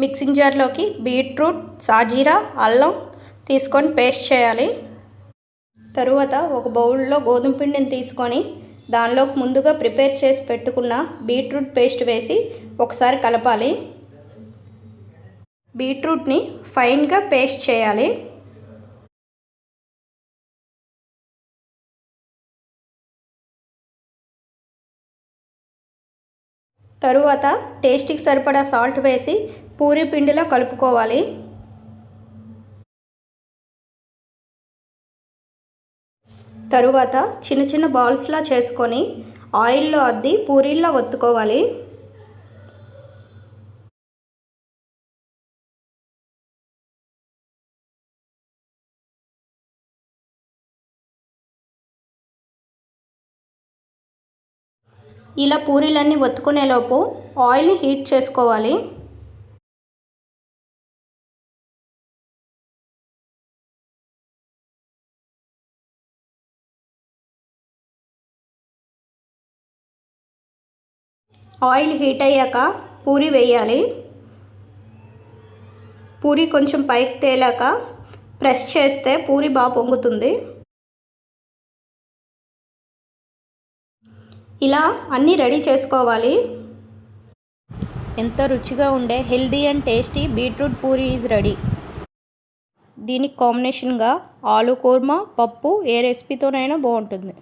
Mixing జార్లోకి beetroot సాజీరా అల్లం తీసుకొని పేస్ట్ చేయాలి. తరువాత ఒక బౌల్లో గోధుమ పిండిని తీసుకొని దానిలోకి ముందుగా ప్రిపేర్ చేసి పెట్టుకున్న బీట్రూట్ పేస్ట్ వేసి ఒకసారి కలపాలి. బీట్రూట్ని ఫైన్గా పేస్ట్ చేయాలి. తరువాత టేస్ట్కి సరిపడా సాల్ట్ వేసి పూరి పిండిలో కలుపుకోవాలి. తరువాత చిన్న చిన్న బాల్స్లా చేసుకొని ఆయిల్లో అద్ది పూరీల్లో ఒత్తుకోవాలి. ఇలా పూరీలన్నీ ఒత్తుకునేలోపు ఆయిల్ని హీట్ చేసుకోవాలి. ఆయిల్ హీట్ అయ్యాక పూరి వేయాలి. పూరి కొంచెం పైకి తేలాక ప్రెస్ చేస్తే పూరి బాగా పొంగుతుంది. ఇలా అన్నీ రెడీ చేసుకోవాలి. ఎంతో రుచిగా ఉండే healthy and tasty beetroot puri is ready. దీనికి కాంబినేషన్గా ఆలు కూర్మా పప్పు ఏ రెసిపీతోనైనా బాగుంటుంది.